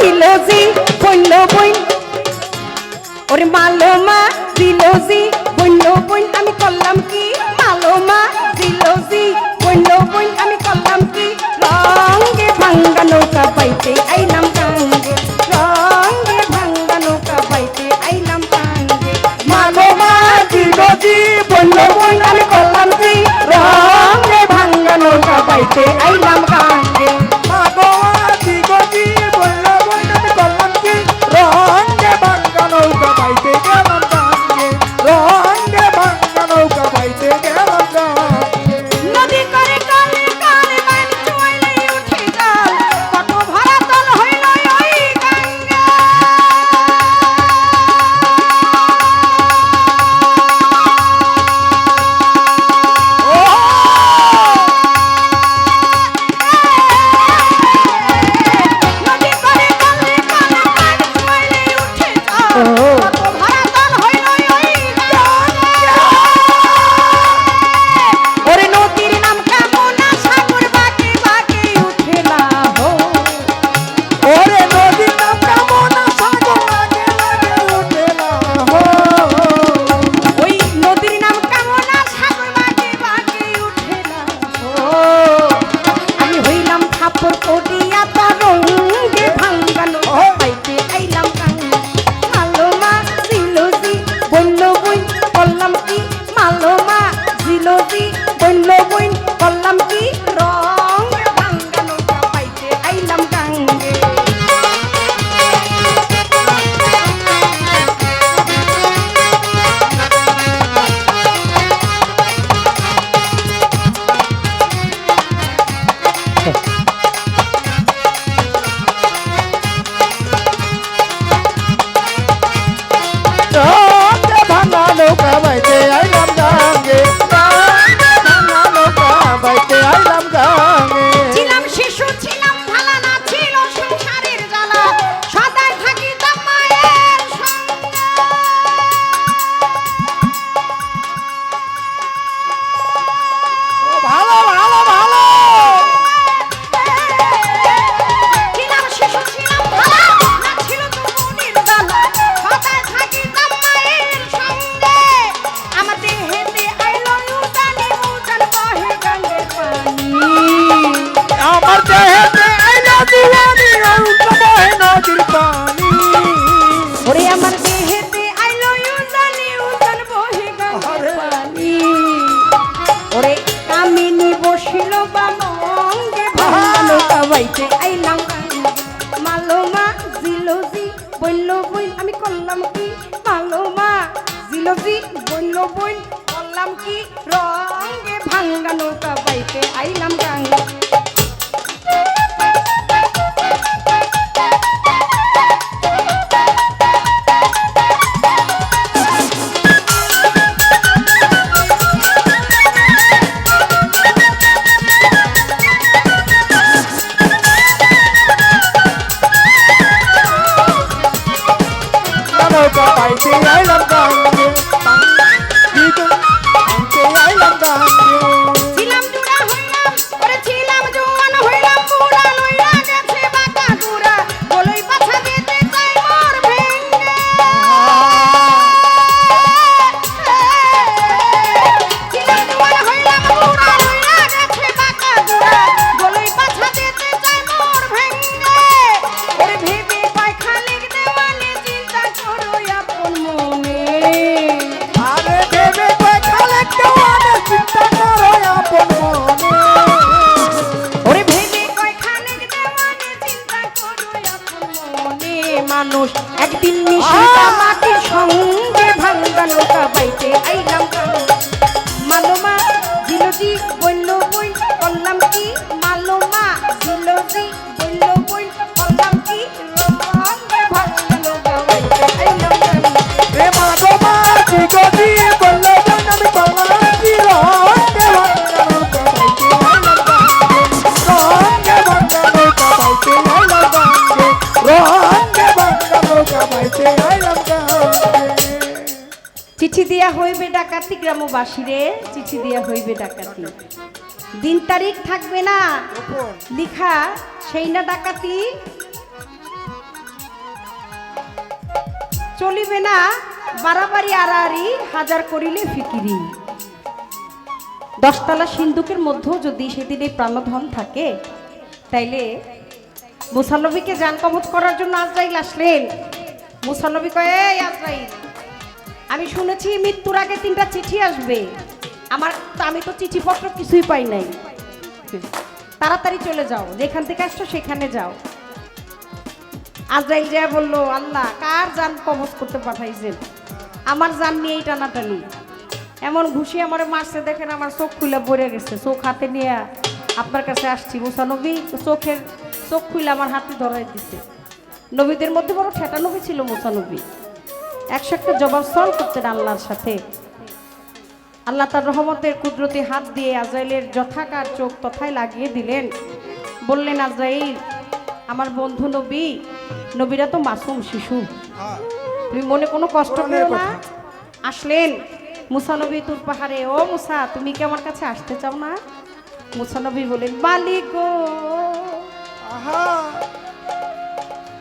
দিল জি বইল ওর মালমা দিল জি বইল আমি করলাম কি? মালমা দিল জি বইল আমি করলাম কি? রঙে ভাঙ্গা নৌকা পাইতে আইলাম কাঙ্গে রঙে ভাঙ্গা নৌকা পাইতে আইলাম কাঙ্গে মালমা দিল জি বইল আমি করলাম কি? রঙে ভাঙ্গা নৌকা পাইতে আইলাম বৈলবী বৈলবন বললাম কি র গ্রাম বাসিরে চিঠি দেওয়া হইবে ডাকাতি। দিন তারিখ থাকবে না। লিখা সেই না ডাকাতি। চলিবে না বাড়াবাড়ি আড়াআড়ি হাজার করিলে ফিকিরি। দশতলা সিন্ধুকের মধ্যেও যদি সেদিন এই প্রাণধন থাকে তাইলে মুসানবীকে যানকমত করার জন্য আজরাইল আসলেন। মুসানবী কয়ে আজরাইল আমি শুনেছি মৃত্যুর আগে তিনটা চিঠি আসবে। আমার আমি তো চিঠিপত্র কিছুই পাই নাই। তাড়াতাড়ি চলে যাও। যেখান থেকে আসছো সেখানে যাও। আজরাইল যা বলল, আল্লাহ, কার যান কবচ করতে পাঠাইছেন? আমার যান নিয়েই টানাটানি। এমন ঘুষি আমার মারছে, দেখেন আমার চোখ খুলে পড়ে গেছে। চোখ হাতে নিয়ে আপনার কাছে আসছি। মুসানবী চোখের চোখ খুলে আমার হাতে ধরাই দিছে। নবীদের মধ্যে বড় ঠেটা নবী ছিল মুসানবী একশো একটা জবাব সল করতেন আল্লাহর সাথে। আল্লাহ তার রহমতের কুদরতি হাত দিয়ে আজরাইলের যথাকার চোখ তথায় লাগিয়ে দিলেন। বললেন আজরাইল আমার বন্ধু নবী নবীরা তো মাসুম শিশু। তুমি মনে কোনো কষ্ট করো না? আসলেন মুসানবী তুর পাহাড়ে ও মুসা তুমি কি আমার কাছে আসতে চাও না? মুসানবী বলেন মালিক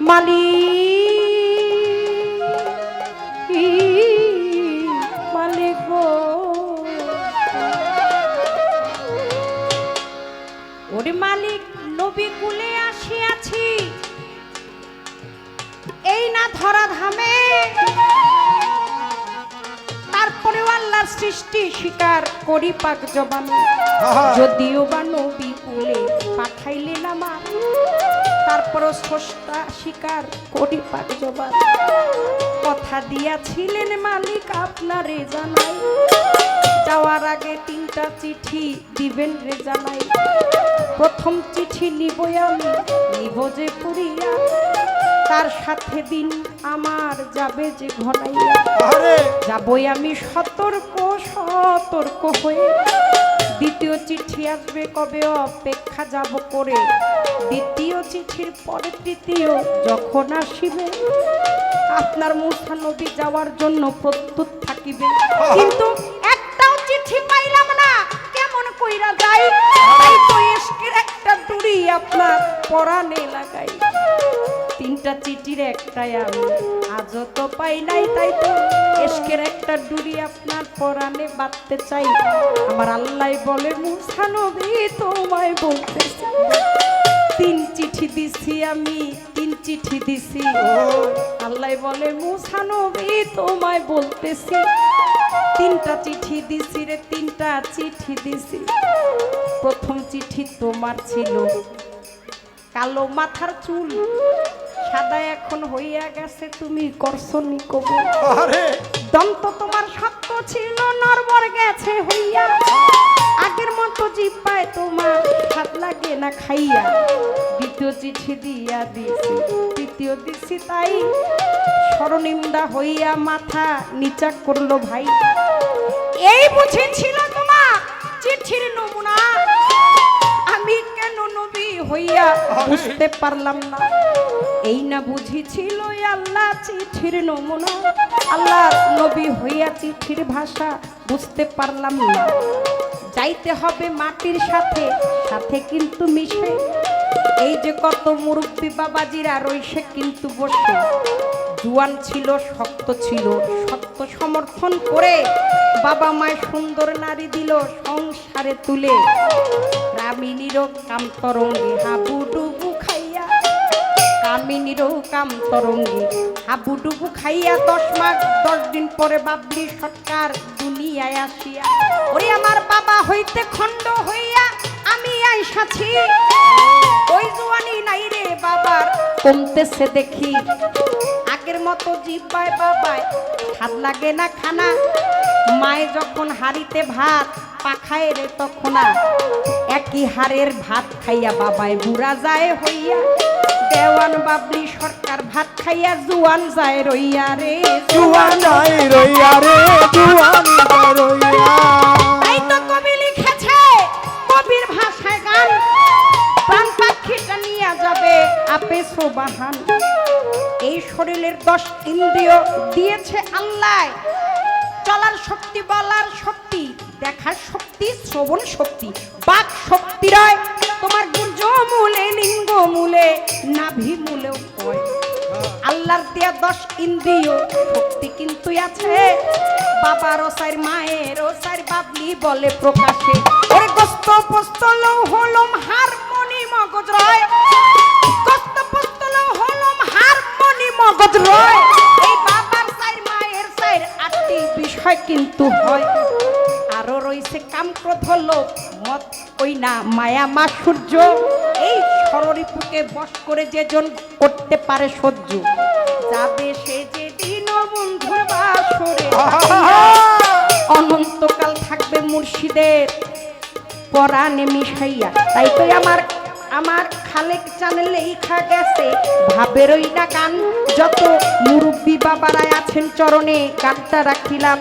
মালিক নবী কুলে আসিয়াছি। এই না ধরা ধামে। তারপরেও আল্লাহর সৃষ্টি স্বীকার করি পাক জবানে। যদিও বা নবী কুলে পাঠাইলেন আমার তারপরও স্রষ্টা স্বীকার করি পাক জবান। কথা দিয়াছিলেন মালিক আপনারে জানাই। যাওয়ার আগে তিনটা চিঠি দিবেন রে জানাই প্রথম চিঠি নিবই আমি নিব যে পুরিয়া। তার সাথে দিন আমার যাবে যে ঘনাইয়া। যাবই আমি সতর্ক সতর্ক হয়ে। দ্বিতীয় চিঠি আসবে কবে? অপেক্ষা যাব করে। দ্বিতীয় চিঠির পরে তৃতীয় যখন আসিবে আপনার মুসা নবী যাওয়ার জন্য প্রস্তুত থাকিবে। কিন্তু এসকের একটা দড়ি আপনার পরানে লাগাই। তিনটা চিঠির একটাই আমি, আজও তো পাই নাই তাই তো। এসকের একটা ডুরি আপনার পরাণে বাঁধতে চাই। আমার আল্লাহ বলে মুসানবী তোমায় বলতেছি তিন চিঠি দিছি আমি, তিন চিঠি দিছি। আল্লাহ বলে মুসানবী তোমায় বলতেছি তিনটা চিঠি দিছি রে, তিনটা চিঠি দিছি। প্রথম চিঠি তোমার ছিল। কালো মাথার চুল সাদা এখন হইয়া গেছে তুমি করছনি আরে দন্ত তোমার শক্ত ছিল নরবর গেছে হইয়া। আগের মতো জীব পায় তোমার হাত লাগে না খাইয়া। দ্বিতীয় চিঠি দিয়া দিছি তৃতীয় দিছি তাই। স্মরণিন্দা হইয়া মাথা নিচা করল ভাই। এই বুঝেছিল তোমার চিঠির নমুনা। কেন নবী হইয়া বুঝতে পারলাম না। এই না বুঝিছিল আল্লাহ চিঠির নমুনা। আল্লাহ নবী হইয়া চিঠির ভাষা বুঝতে পারলাম না। যাইতে হবে মাটির সাথে সাথে কিন্তু মিশে। এই যে কত মুরব্বী বাবাজিরা রইসে কিন্তু বসে। জুয়ান ছিল, শক্ত ছিল সত্য সমর্থন করে বাবা মায় সুন্দর নারী দিল সংসারে তুলে। রামিনীরও কামতরঙ্গে হাবুডুবু খাইয়া। কামিনীরও কামতরঙ্গে হাবুডুবু খাইয়া দশ মাস দশ দিন পরে বাবলি সরকার দুনিয়ায় আসিয়া। ওরে আমার বাবা হইতে খণ্ড হইয়া আমি আইসাছি ওই জোয়ানি নাই রে বাবার, কমতেছে দেখি। আগের মতো জিব্বায় বাবায়, হাত লাগে না খানা। মায়ে যখন হাড়িতে ভাত পাখায় রে তখন একই হারের ভাত খাইয়া বাবায় বুড়া যায় হইয়া। দেওয়ান বাবলি সরকার ভাত খাইয়া জুয়ান যায় রইয়া রে। জুয়ান রইয়া রে জুয়ান রইয়া। তাই তো কবি লিখেছে কবির ভাষায় গান। প্রাণ পাখিটা নিয়ে যাবে আপে সোবাহান এই শরীরের দশ ইন্দ্রিয় দিয়েছে আল্লাহ। চলার শক্তি, বলার শক্তি, দেখার শক্তি, শ্রবণ শক্তি। বাক শক্তি রয়। তোমার গুর্জ মূলে লিঙ্গ মূলে নাভি মূলেও কয়। আল্লাহ আল্লাহর দেয়া দশ ইন্দ্রিয়, শক্তি কিন্তু আছে। বাবার ওসাইর মায়ের ওসাইর বাবলি বলে প্রকাশে। ওরে গোস্ত পোস্ত লৌ হলম হারমোনি, মগজ রয়। গোস্ত পোস্ত লৌ হলম হারমোনি, মগজ রয়। বিষয় কিন্তু হয়। আরও রয়েছে কামক্রোধ লোভ মত ওই না মায়া মা সূর্য। এই সররিপুকে বশ করে যেজন করতে পারে সহ্য। যাবে সে যে দিন বন্ধুর বাসরে। অনন্তকাল থাকবে মুর্শিদের পরাণে মিশাইয়া। তাই তো আমার আমার খালেক চ্যানেলে ইখা গেছে। ভাবেরই না গান, যত মুরব্বী বাবারা আছেন চরণে, গানটা রাখিলাম।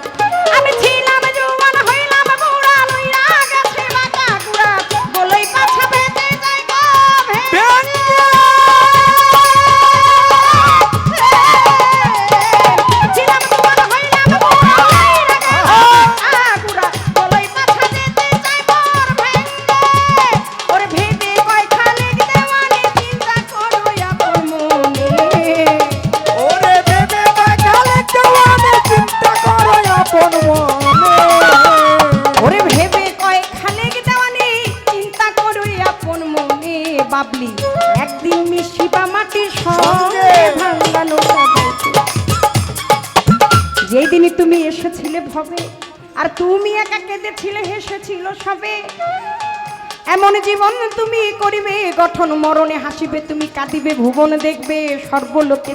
এমন জীবন তুমি করিবে গঠন মরণে হাসিবে তুমি কাঁদিবে ভুবন দেখবে সর্বলোকে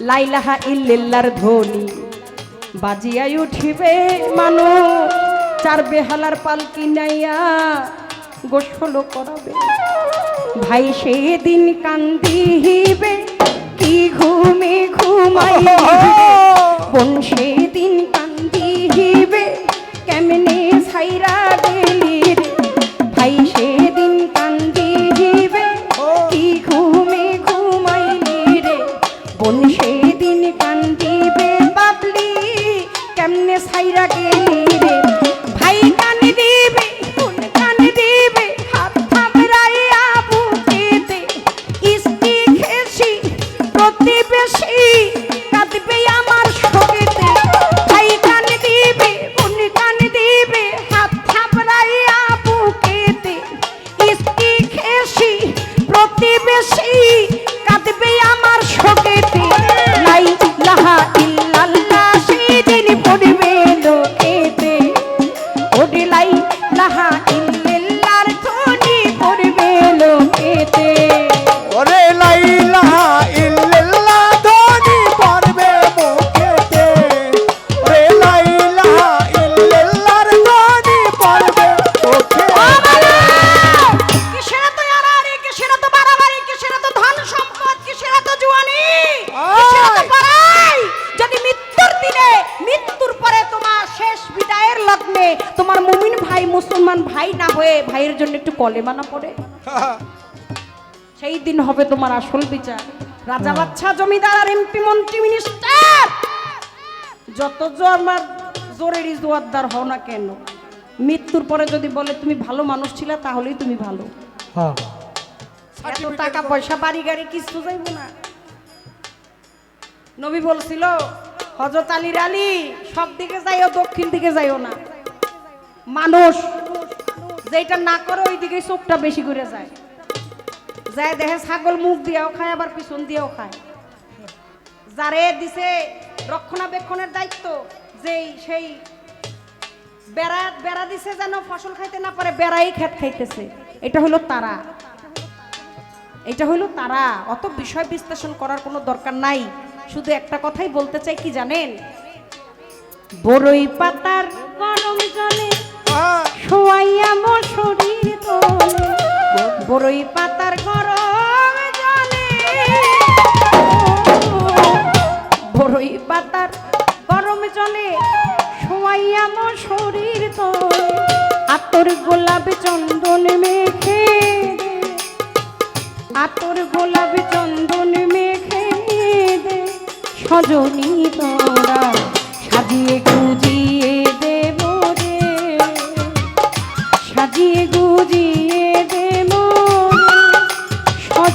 লাইলাহা ইল্লিল্লার ধ্বনি বাজিয়াই উঠিবে মানু চার বেহালার পালকি নাইয়া গোসল করাবে। ভাই সেদিন কান্দিবে কি ঘুমে ঘুমাইবে? বোন সেদিন কান্দিবে কেমনে ছাইরা গেলি রে ভাই সেদিন হবে তোমার আসল বিচার। রাজা বাচ্চা জমিদার আর এমপি মন্ত্রী মিনিস্টার! যত আমার জোরেরই জোয়ারদার হও না কেন মৃত্যুর পরে যদি বলে তুমি ভালো মানুষ ছিলে তাহলেই তুমি ভালো। টাকা পয়সা বাড়ি গাড়ি কিছু যাইব না। নবী বলছিল হজরত আলীর আলী সব দিকে যাইও দক্ষিণ দিকে যাইও না। মানুষ যেটা না করে ওই দিকে চোখটা বেশি করে যায়। যায় দেখে ছাগল মুখ দিয়েও খায়, আবার পিছন দিয়েও খায়। যারে দিছে রক্ষণাবেক্ষণের দায়িত্ব, যেই সেই বেড়া বেড়া দিছে যেন ফসল খাইতে না পারে, বেড়াই খেত খাইতেছে। এটা হলো তারা। এটা হলো তারা। অত বিষয় বিশ্লেষণ করার কোনো দরকার নাই। শুধু একটা কথাই বলতে চাই, কি জানেন? বড়ই পাতার বড়ই পাতার গরম জলে। বড়ই পাতার গরম জলে শোয়াইয়া মোর শরীর তোলে। আতর গোলাপ চন্দন মেখে। আতর গোলাপ চন্দন মেখে দে। সজনী তোরা সাজিয়ে গুজিয়ে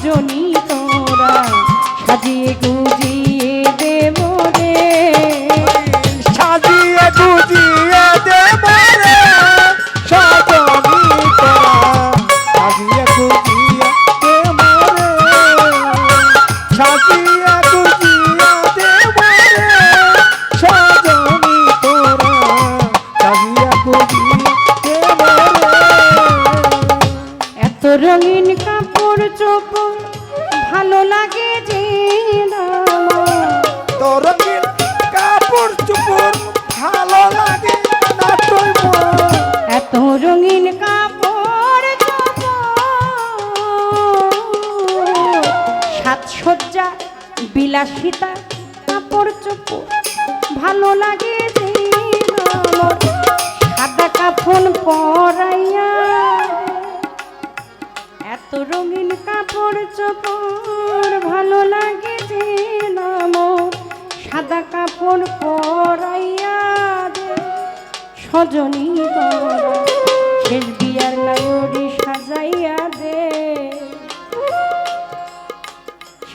জনি তোরা সাজিয়ে গুজিয়ে বিলাসিতা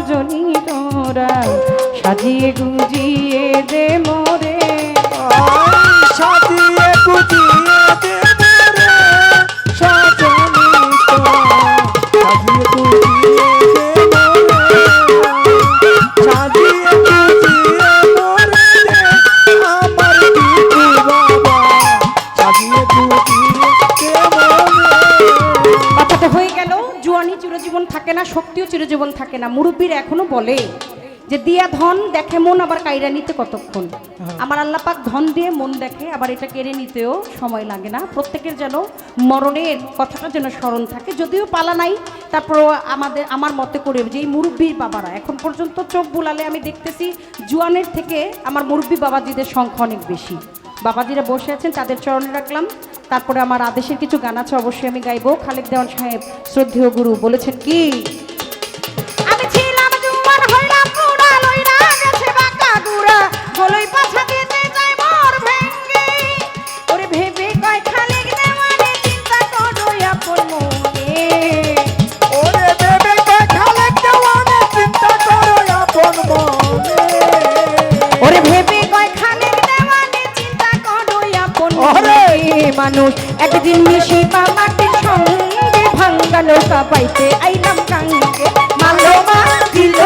সজনী তোরা সাজিয়ে গুজিয়ে দে মোরে। সাজিয়ে গুজিয়ে দে চিরজীবন থাকে না। মুরব্বীরা এখনও বলে যে দিয়া ধন দেখে মন আবার কাইরা নিতে কতক্ষণ? আমার আল্লাহ পাক ধন দিয়ে মন দেখে আবার এটা কেড়ে নিতেও সময় লাগে না। প্রত্যেকের যেন মরণের কথাটা যেন স্মরণ থাকে। যদিও পালা নাই তারপর আমাদের আমার মতে করে যে এই মুরব্বীর বাবারা এখন পর্যন্ত চোখ বুলালে আমি দেখতেছি জুয়ানের থেকে আমার মুরব্বী বাবাজিদের সংখ্যা অনেক বেশি। বাবাজিরা বসে আছেন তাদের চরণে রাখলাম। তারপরে আমার আদেশের কিছু গান আছে অবশ্যই আমি গাইবো। খালেক দেওয়ান সাহেব শ্রদ্ধেয় গুরু বলেছেন কি? মানুষ। একদিন মিশে বাবাটির সঙ্গে ভাঙ্গানো পাইতে আইলাম কাঙ্গে। মালো মা দিল